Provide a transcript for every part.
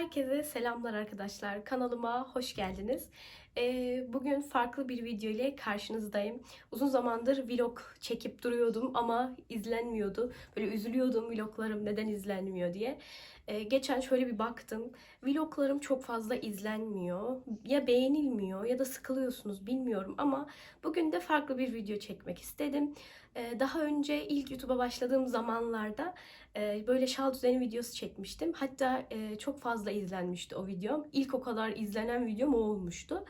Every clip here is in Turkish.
Herkese selamlar arkadaşlar. Kanalıma hoş geldiniz. Ee, bugün farklı bir video ile karşınızdayım. Uzun zamandır vlog çekip duruyordum ama izlenmiyordu. Böyle üzülüyordum vloglarım neden izlenmiyor diye. Ee, geçen şöyle bir baktım. Vloglarım çok fazla izlenmiyor. Ya beğenilmiyor ya da sıkılıyorsunuz bilmiyorum ama bugün de farklı bir video çekmek istedim. Ee, daha önce ilk YouTube'a başladığım zamanlarda e, böyle şal düzeni videosu çekmiştim. Hatta e, çok fazla izlenmişti o videom. İlk o kadar izlenen videom o olmuştu.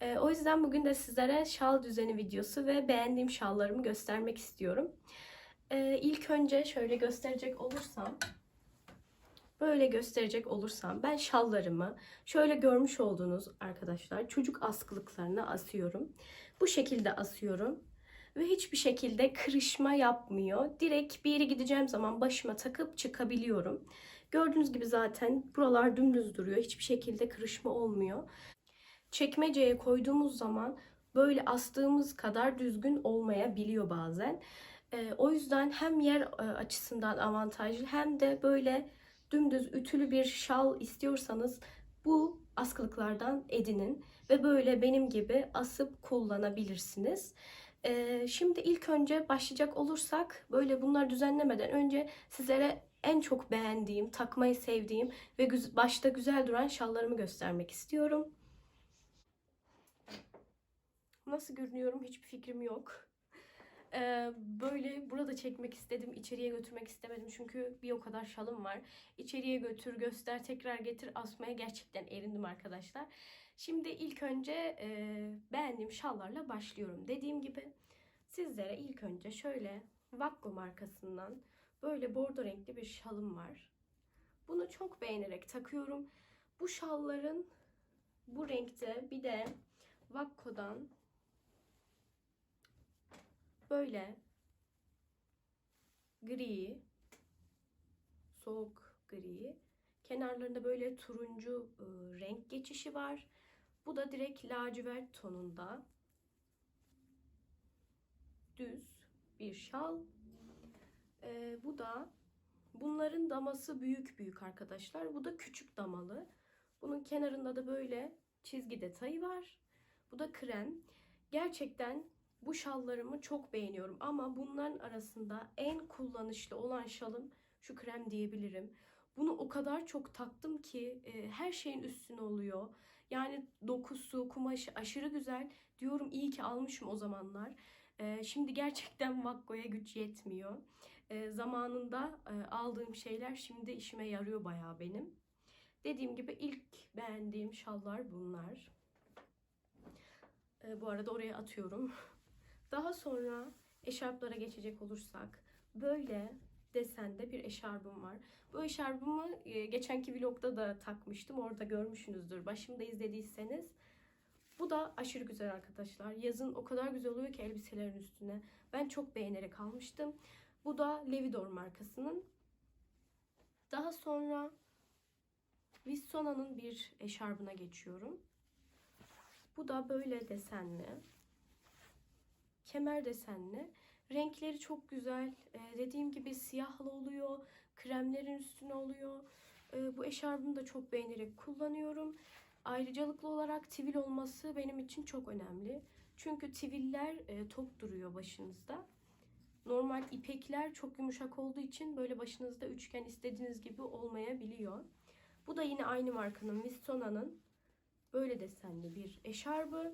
E, o yüzden bugün de sizlere şal düzeni videosu ve beğendiğim şallarımı göstermek istiyorum. E, ilk önce şöyle gösterecek olursam böyle gösterecek olursam ben şallarımı şöyle görmüş olduğunuz arkadaşlar çocuk askılıklarına asıyorum. Bu şekilde asıyorum ve hiçbir şekilde kırışma yapmıyor. Direkt bir yere gideceğim zaman başıma takıp çıkabiliyorum. Gördüğünüz gibi zaten buralar dümdüz duruyor. Hiçbir şekilde kırışma olmuyor. Çekmeceye koyduğumuz zaman böyle astığımız kadar düzgün olmayabiliyor bazen. Ee, o yüzden hem yer e, açısından avantajlı hem de böyle dümdüz ütülü bir şal istiyorsanız bu askılıklardan edinin ve böyle benim gibi asıp kullanabilirsiniz. Ee, şimdi ilk önce başlayacak olursak böyle bunlar düzenlemeden önce sizlere en çok beğendiğim, takmayı sevdiğim ve güz- başta güzel duran şallarımı göstermek istiyorum. Nasıl görünüyorum hiçbir fikrim yok. Ee, böyle burada çekmek istedim. içeriye götürmek istemedim. Çünkü bir o kadar şalım var. İçeriye götür, göster, tekrar getir asmaya gerçekten erindim arkadaşlar. Şimdi ilk önce e, beğendiğim şallarla başlıyorum. Dediğim gibi sizlere ilk önce şöyle Vakko markasından böyle bordo renkli bir şalım var. Bunu çok beğenerek takıyorum. Bu şalların bu renkte bir de Vakko'dan böyle gri, soğuk gri, kenarlarında böyle turuncu e, renk geçişi var. Bu da direkt lacivert tonunda düz bir şal. E, bu da bunların daması büyük büyük arkadaşlar. Bu da küçük damalı. Bunun kenarında da böyle çizgi detayı var. Bu da krem. Gerçekten bu şallarımı çok beğeniyorum ama bunların arasında en kullanışlı olan şalım şu krem diyebilirim. Bunu o kadar çok taktım ki e, her şeyin üstüne oluyor. Yani dokusu, kumaşı aşırı güzel. Diyorum iyi ki almışım o zamanlar. E, şimdi gerçekten Vakko'ya güç yetmiyor. E, zamanında e, aldığım şeyler şimdi işime yarıyor bayağı benim. Dediğim gibi ilk beğendiğim şallar bunlar. E, bu arada oraya atıyorum. Daha sonra eşarplara geçecek olursak böyle desende bir eşarbım var. Bu eşarbımı e, geçenki vlogda da takmıştım. Orada görmüşsünüzdür. Başımda izlediyseniz. Bu da aşırı güzel arkadaşlar. Yazın o kadar güzel oluyor ki elbiselerin üstüne. Ben çok beğenerek almıştım. Bu da Levidor markasının. Daha sonra Vissona'nın bir eşarbına geçiyorum. Bu da böyle desenli. Kemer desenli. Renkleri çok güzel. Ee, dediğim gibi siyahlı oluyor. Kremlerin üstüne oluyor. Ee, bu eşarbımı da çok beğenerek kullanıyorum. Ayrıcalıklı olarak tivil olması benim için çok önemli. Çünkü tiviller e, tok duruyor başınızda. Normal ipekler çok yumuşak olduğu için böyle başınızda üçgen istediğiniz gibi olmayabiliyor. Bu da yine aynı markanın Vissona'nın böyle desenli bir eşarbı.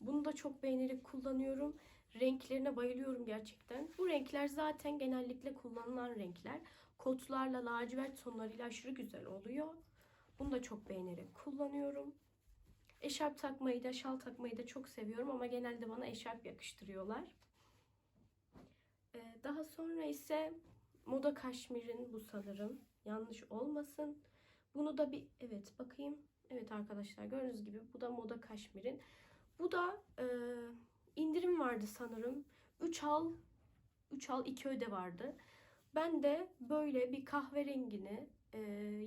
Bunu da çok beğenerek kullanıyorum. Renklerine bayılıyorum gerçekten. Bu renkler zaten genellikle kullanılan renkler. Kotlarla, lacivert tonlarıyla aşırı güzel oluyor. Bunu da çok beğenerek kullanıyorum. Eşarp takmayı da, şal takmayı da çok seviyorum ama genelde bana eşarp yakıştırıyorlar. Ee, daha sonra ise Moda Kaşmir'in bu sanırım. Yanlış olmasın. Bunu da bir evet bakayım. Evet arkadaşlar gördüğünüz gibi bu da Moda Kaşmir'in. Bu da e, indirim vardı sanırım. 3 al 3 al 2 öde vardı. Ben de böyle bir kahverengini, e,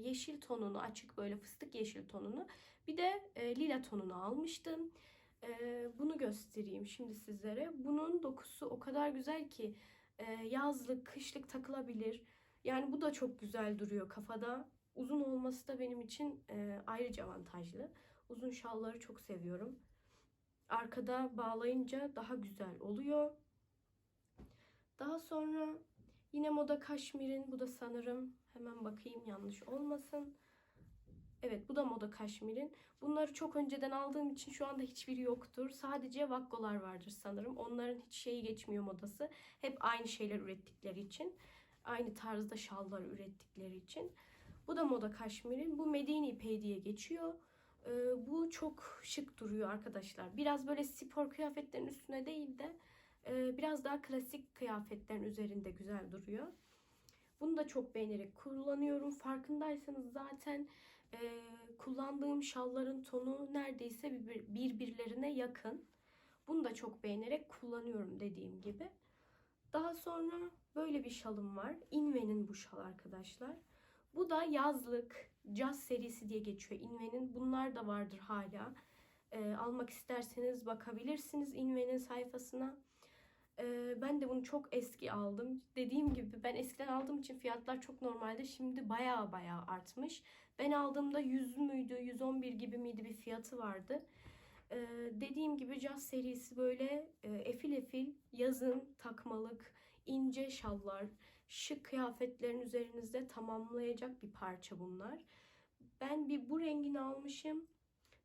yeşil tonunu, açık böyle fıstık yeşil tonunu, bir de e, lila tonunu almıştım. E, bunu göstereyim şimdi sizlere. Bunun dokusu o kadar güzel ki e, yazlık, kışlık takılabilir. Yani bu da çok güzel duruyor kafada. Uzun olması da benim için e, ayrıca avantajlı. Uzun şalları çok seviyorum. Arkada bağlayınca daha güzel oluyor. Daha sonra yine moda kaşmirin. Bu da sanırım hemen bakayım yanlış olmasın. Evet bu da moda kaşmirin. Bunları çok önceden aldığım için şu anda hiçbiri yoktur. Sadece vakkolar vardır sanırım. Onların hiç şeyi geçmiyor modası. Hep aynı şeyler ürettikleri için. Aynı tarzda şallar ürettikleri için. Bu da moda kaşmirin. Bu Medine ipeği diye geçiyor. Ee, bu çok şık duruyor arkadaşlar. Biraz böyle spor kıyafetlerin üstüne değil de e, biraz daha klasik kıyafetlerin üzerinde güzel duruyor. Bunu da çok beğenerek kullanıyorum. Farkındaysanız zaten e, kullandığım şalların tonu neredeyse birbir- birbirlerine yakın. Bunu da çok beğenerek kullanıyorum dediğim gibi. Daha sonra böyle bir şalım var. Inve'nin bu şal arkadaşlar. Bu da yazlık Jazz serisi diye geçiyor Inve'nin. Bunlar da vardır hala. E, almak isterseniz bakabilirsiniz Inve'nin sayfasına. Ee, ben de bunu çok eski aldım. Dediğim gibi ben eskiden aldığım için fiyatlar çok normalde. Şimdi baya baya artmış. Ben aldığımda 100 müydü, 111 gibi miydi bir fiyatı vardı. Ee, dediğim gibi Jazz serisi böyle e, efil efil yazın takmalık, ince şallar, şık kıyafetlerin üzerinizde tamamlayacak bir parça bunlar. Ben bir bu rengini almışım.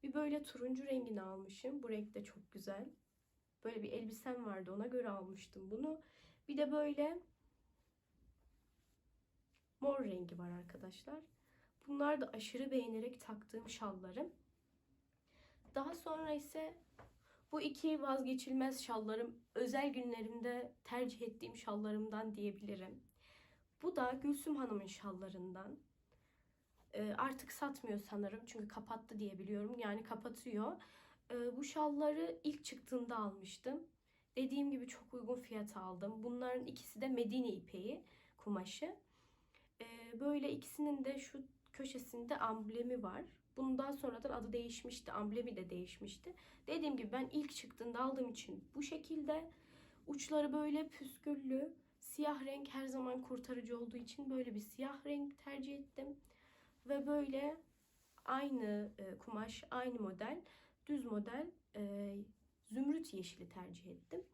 Bir böyle turuncu rengini almışım. Bu renk de çok güzel. Böyle bir elbisem vardı ona göre almıştım bunu. Bir de böyle mor rengi var arkadaşlar. Bunlar da aşırı beğenerek taktığım şallarım. Daha sonra ise bu iki vazgeçilmez şallarım özel günlerimde tercih ettiğim şallarımdan diyebilirim. Bu da Gülsüm Hanım'ın şallarından. Ee, artık satmıyor sanırım çünkü kapattı diye biliyorum. Yani kapatıyor. Ee, bu şalları ilk çıktığında almıştım. Dediğim gibi çok uygun fiyata aldım. Bunların ikisi de Medine ipeği kumaşı. Ee, böyle ikisinin de şu köşesinde amblemi var. Bundan sonradan adı değişmişti. Amblemi de değişmişti. Dediğim gibi ben ilk çıktığında aldığım için bu şekilde. Uçları böyle püsküllü. Siyah renk her zaman kurtarıcı olduğu için böyle bir siyah renk tercih ettim. Ve böyle aynı e, kumaş, aynı model düz model e, zümrüt yeşili tercih ettim.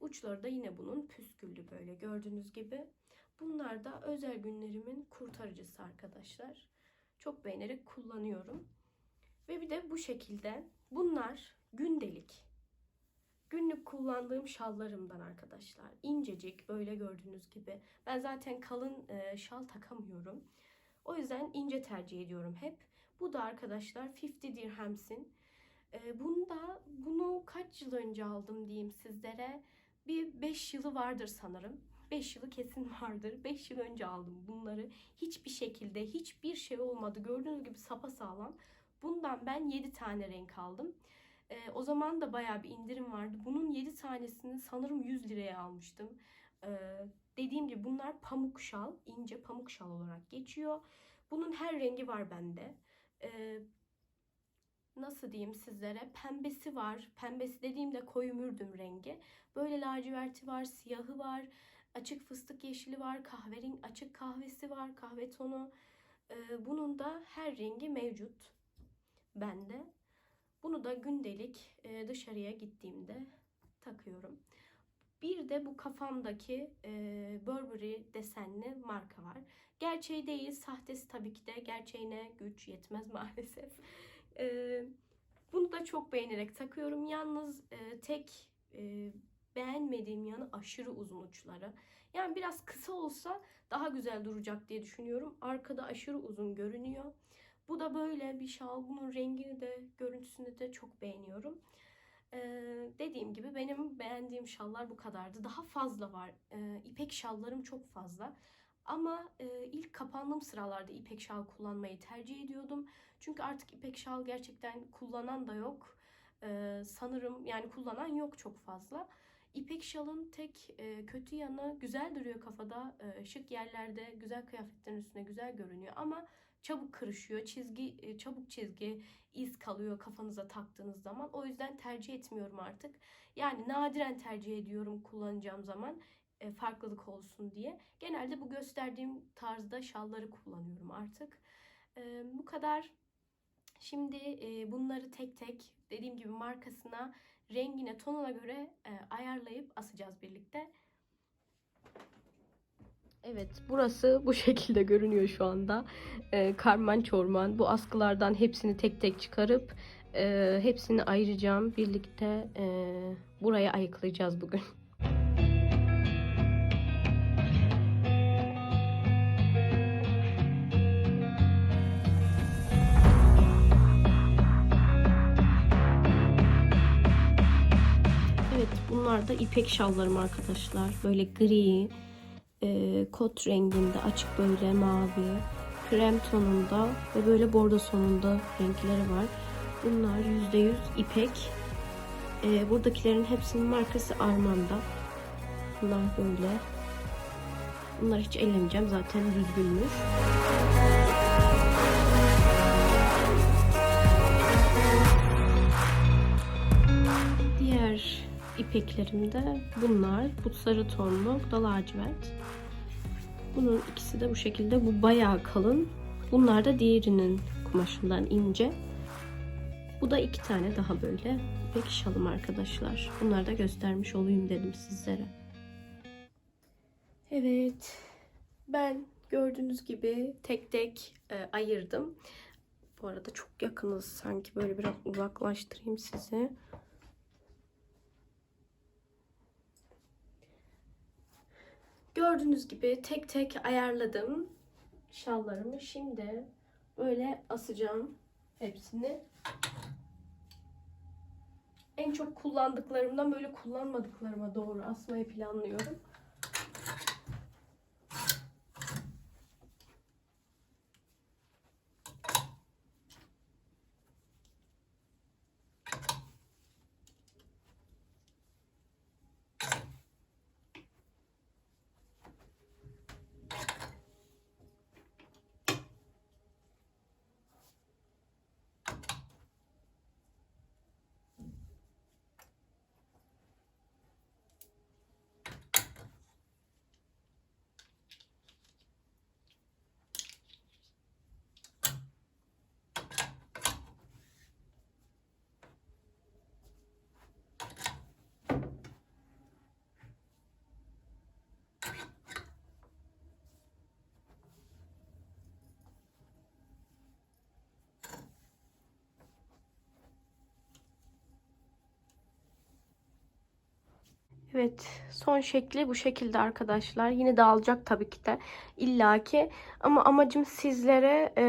Uçları da yine bunun püsküllü böyle gördüğünüz gibi. Bunlar da özel günlerimin kurtarıcısı arkadaşlar. Çok beğenerek kullanıyorum. Ve bir de bu şekilde bunlar gündelik. Günlük kullandığım şallarımdan arkadaşlar. İncecik böyle gördüğünüz gibi. Ben zaten kalın e, şal takamıyorum. O yüzden ince tercih ediyorum hep. Bu da arkadaşlar 50 dirhamsin ee, bunu da bunu kaç yıl önce aldım diyeyim sizlere. Bir 5 yılı vardır sanırım. 5 yılı kesin vardır. 5 yıl önce aldım bunları. Hiçbir şekilde hiçbir şey olmadı. Gördüğünüz gibi sapasağlam. Bundan ben 7 tane renk aldım. Ee, o zaman da baya bir indirim vardı. Bunun 7 tanesini sanırım 100 liraya almıştım. Ee, dediğim gibi bunlar pamuk şal, ince pamuk şal olarak geçiyor. Bunun her rengi var bende. Ee, nasıl diyeyim sizlere pembesi var. Pembesi dediğimde koyu mürdüm rengi. Böyle laciverti var, siyahı var, açık fıstık yeşili var, kahverengi açık kahvesi var, kahve tonu. Ee, bunun da her rengi mevcut bende. Bunu da gündelik e, dışarıya gittiğimde takıyorum. Bir de bu kafamdaki e, Burberry desenli marka var. Gerçeği değil, sahtesi tabii ki de. Gerçeğine güç yetmez maalesef. E, bunu da çok beğenerek takıyorum. Yalnız tek beğenmediğim yanı aşırı uzun uçları. Yani biraz kısa olsa daha güzel duracak diye düşünüyorum. Arkada aşırı uzun görünüyor. Bu da böyle bir şal. Bunun rengini de görüntüsünü de çok beğeniyorum. Ee, dediğim gibi benim beğendiğim şallar bu kadardı. Daha fazla var. Ee, ipek şallarım çok fazla. Ama e, ilk kapandığım sıralarda ipek şal kullanmayı tercih ediyordum. Çünkü artık ipek şal gerçekten kullanan da yok. Ee, sanırım yani kullanan yok çok fazla. İpek şalın tek e, kötü yanı güzel duruyor kafada. E, şık yerlerde güzel kıyafetlerin üstüne güzel görünüyor ama çabuk kırışıyor. Çizgi e, çabuk çizgi iz kalıyor kafanıza taktığınız zaman. O yüzden tercih etmiyorum artık. Yani nadiren tercih ediyorum kullanacağım zaman e, farklılık olsun diye. Genelde bu gösterdiğim tarzda şalları kullanıyorum artık. Ee, bu kadar. Şimdi e, bunları tek tek dediğim gibi markasına, rengine, tonuna göre e, ayarlayıp asacağız birlikte. Evet, burası bu şekilde görünüyor şu anda. Ee, karman çorman. Bu askılardan hepsini tek tek çıkarıp e, hepsini ayıracağım. Birlikte e, buraya ayıklayacağız bugün. Evet, bunlar da ipek şallarım arkadaşlar. Böyle gri, e, kot renginde açık böyle mavi, krem tonunda ve böyle bordo sonunda renkleri var. Bunlar %100 ipek. E, buradakilerin hepsinin markası Armanda. Bunlar böyle. Bunları hiç ellemeyeceğim zaten düzgünmüş. Diğer ipeklerim de bunlar. Bu sarı tonlu, bu da lacivert. Bunun ikisi de bu şekilde. Bu bayağı kalın. Bunlar da diğerinin kumaşından ince. Bu da iki tane daha böyle ipek şalım arkadaşlar. Bunları da göstermiş olayım dedim sizlere. Evet. Ben gördüğünüz gibi tek tek e, ayırdım. Bu arada çok yakınız sanki böyle biraz uzaklaştırayım sizi. Gördüğünüz gibi tek tek ayarladım şallarımı. Şimdi böyle asacağım hepsini. En çok kullandıklarımdan böyle kullanmadıklarıma doğru asmayı planlıyorum. Evet son şekli bu şekilde arkadaşlar. Yine dağılacak tabii ki de illaki. Ama amacım sizlere e,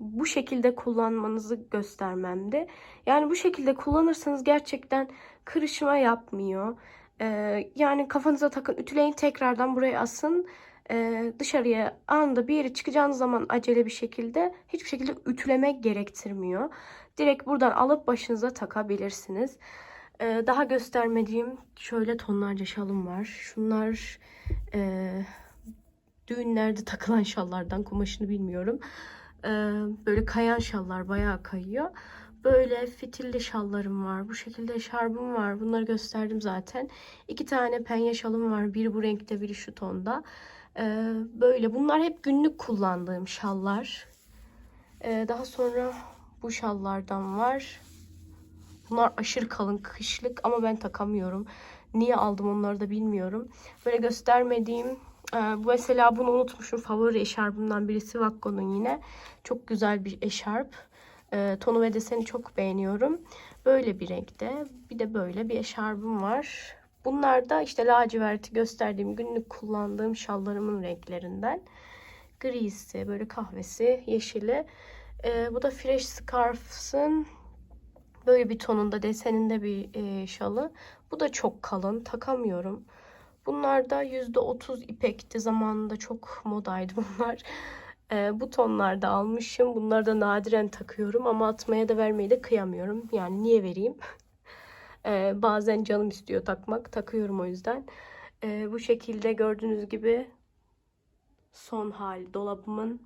bu şekilde kullanmanızı göstermemdi. Yani bu şekilde kullanırsanız gerçekten kırışma yapmıyor. E, yani kafanıza takın ütüleyin tekrardan buraya asın. E, dışarıya anında bir yere çıkacağınız zaman acele bir şekilde hiçbir şekilde ütüleme gerektirmiyor. Direkt buradan alıp başınıza takabilirsiniz. Ee, daha göstermediğim şöyle tonlarca şalım var. Şunlar e, düğünlerde takılan şallardan kumaşını bilmiyorum. Ee, böyle kayan şallar bayağı kayıyor. Böyle fitilli şallarım var. Bu şekilde şarbım var. Bunları gösterdim zaten. İki tane penye şalım var. Biri bu renkte biri şu tonda. Ee, böyle bunlar hep günlük kullandığım şallar. Ee, daha sonra bu şallardan var. Bunlar aşırı kalın kışlık ama ben takamıyorum. Niye aldım onları da bilmiyorum. Böyle göstermediğim e, bu mesela bunu unutmuşum. Favori eşarbımdan birisi Vakko'nun yine. Çok güzel bir eşarp. E, tonu ve deseni çok beğeniyorum. Böyle bir renkte. Bir de böyle bir eşarbım var. Bunlar da işte laciverti gösterdiğim günlük kullandığım şallarımın renklerinden. Grisi, böyle kahvesi, yeşili. E, bu da Fresh Scarfs'ın Böyle bir tonunda deseninde bir e, şalı. Bu da çok kalın. Takamıyorum. Bunlar da %30 ipekti. Zamanında çok modaydı bunlar. E, bu tonlarda almışım. Bunları da nadiren takıyorum ama atmaya da vermeyi de kıyamıyorum. Yani niye vereyim? e, bazen canım istiyor takmak. Takıyorum o yüzden. E, bu şekilde gördüğünüz gibi son hali dolabımın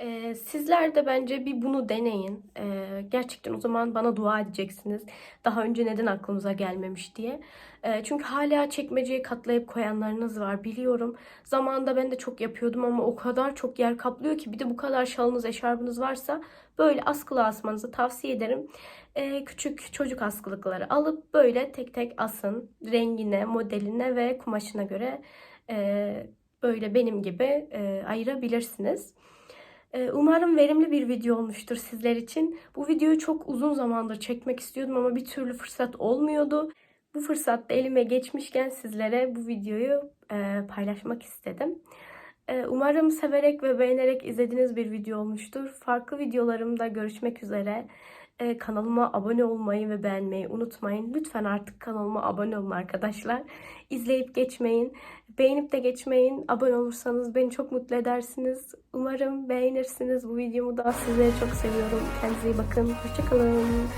Ee, sizler de bence bir bunu deneyin. Ee, gerçekten o zaman bana dua edeceksiniz. Daha önce neden aklımıza gelmemiş diye. Ee, çünkü hala çekmeceye katlayıp koyanlarınız var biliyorum. Zamanında ben de çok yapıyordum ama o kadar çok yer kaplıyor ki bir de bu kadar şalınız, eşarbınız varsa böyle askılı asmanızı tavsiye ederim. Ee, küçük çocuk askılıkları alıp böyle tek tek asın. Rengine, modeline ve kumaşına göre e, böyle benim gibi e, ayırabilirsiniz. Ee, Umarım verimli bir video olmuştur sizler için. Bu videoyu çok uzun zamandır çekmek istiyordum ama bir türlü fırsat olmuyordu. Bu fırsat da elime geçmişken sizlere bu videoyu e, paylaşmak istedim. E, Umarım severek ve beğenerek izlediğiniz bir video olmuştur. Farklı videolarımda görüşmek üzere. E, Kanalıma abone olmayı ve beğenmeyi unutmayın. Lütfen artık kanalıma abone olun arkadaşlar. İzleyip geçmeyin. Beğenip de geçmeyin. Abone olursanız beni çok mutlu edersiniz. Umarım beğenirsiniz bu videomu da. Sizleri çok seviyorum. Kendinize iyi bakın. Hoşçakalın.